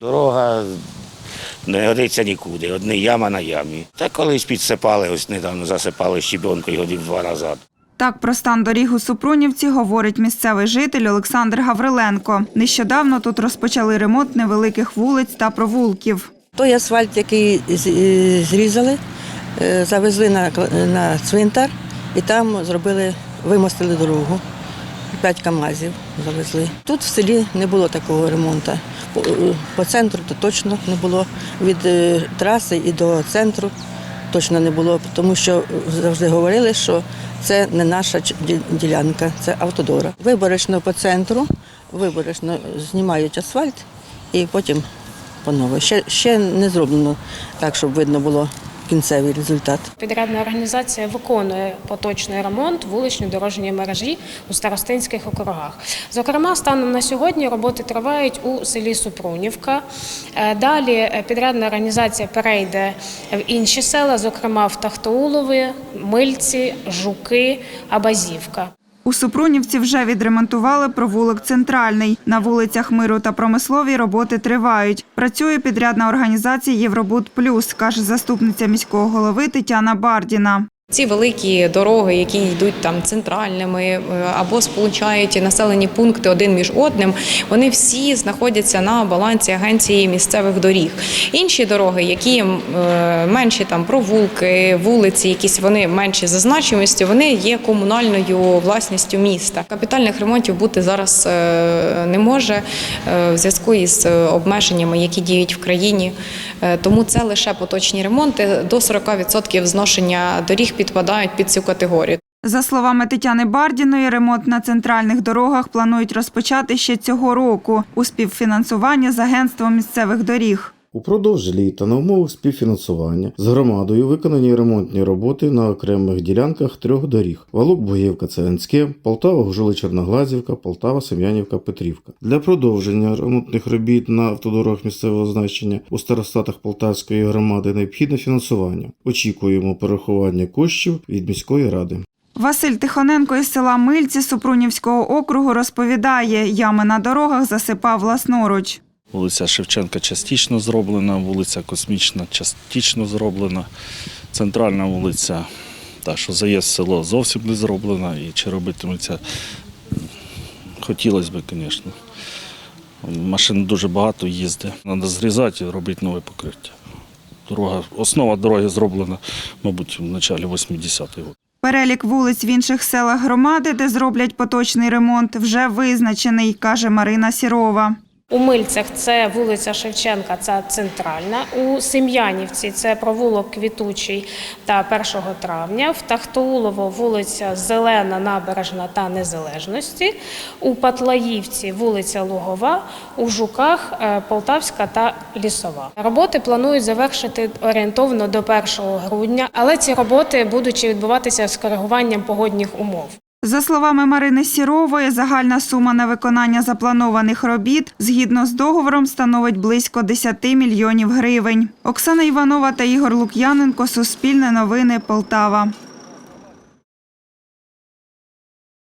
Дорога не годиться нікуди, одне яма на ямі. Та колись підсипали, ось недавно засипали щебенкою годів два рази. Так про стан доріг у Супрунівці говорить місцевий житель Олександр Гавриленко. Нещодавно тут розпочали ремонт невеликих вулиць та провулків. Той асфальт, який е, зрізали, е, завезли на, на цвинтар і там зробили, вимостили дорогу. П'ять КАМАЗів завезли. Тут в селі не було такого ремонту. По, е, центру то точно не було. Від е, траси і до центру точно не було, тому що завжди говорили, що це не наша ділянка, це автодора. Виборочно по центру, виборочно знімають асфальт і потім по-нове. Ще, ще не зроблено так, щоб видно було кінцевий результат. Підрядна організація виконує поточний ремонт вуличної дорожньої мережі у старостинських округах. Зокрема, станом на сьогодні роботи тривають у селі Супрунівка. Е, Далі е, підрядна організація перейде в інші села, зокрема в Тахтоулові, Мильці, Жуки, Абазівка. У Супрунівці вже відремонтували провулок Центральний. На вулицях Миру та Промисловій роботи тривають. Працює підрядна організація Євробуд Плюс, каже заступниця міського голови Тетяна Бардіна. Ці великі дороги, які йдуть там центральними е, або сполучають населені пункти один між одним, вони всі знаходяться на балансі агенції місцевих доріг. Інші дороги, які е, менші там провулки, вулиці, якісь вони менші за значимістю, вони є комунальною власністю міста. Капітальних ремонтів бути зараз е, не може в зв'язку із обмеженнями, які діють в країні. Тому це лише поточні ремонти. До 40% зношення доріг підпадають під цю категорію. За словами Тетяни Бардіної, ремонт на центральних дорогах планують розпочати ще цього року у співфінансуванні з агентством місцевих доріг. Упродовж літа на умовах співфінансування з громадою виконані ремонтні роботи на окремих ділянках трьох доріг: Валук Богівка Целенське, Полтава Гужули Чорноглазівка, Полтава Сем'янівка Петрівка. Для продовження ремонтних робіт на автодорогах місцевого значення у старостатах Полтавської громади необхідне фінансування. Очікуємо перерахування коштів від міської ради. Василь Тихоненко із села Мильці Супрунівського округу розповідає, ями на дорогах засипав власноруч. Вулиця Шевченка частично зроблена, вулиця Космічна частично зроблена, центральна вулиця, та що заїзд в село зовсім не зроблена і чи робитиметься, хотілося б, звісно. Машин дуже багато їздить. Треба зрізати і робити нове покриття. Дорога, основа дороги зроблена, мабуть, в початку 80-х років. Перелік вулиць в інших селах громади, де зроблять поточний ремонт, вже визначений, каже Марина Сірова. У Мильцях це вулиця Шевченка, це центральна. У Сем'янівці це провулок Квітучий та 1 травня. В Тахтоулово вулиця Зелена, Набережна та Незалежності. У Патлаївці вулиця Лугова, у Жуках е, Полтавська та Лісова. Роботи планують завершити орієнтовно до 1 грудня, але ці роботи будуть відбуватися з коригуванням погодних умов. За словами Марини Сірової, загальна сума на виконання запланованих робіт згідно з договором становить близько 10 мільйонів гривень. Оксана Іванова та Ігор Лук'яненко, Суспільне новини, Полтава.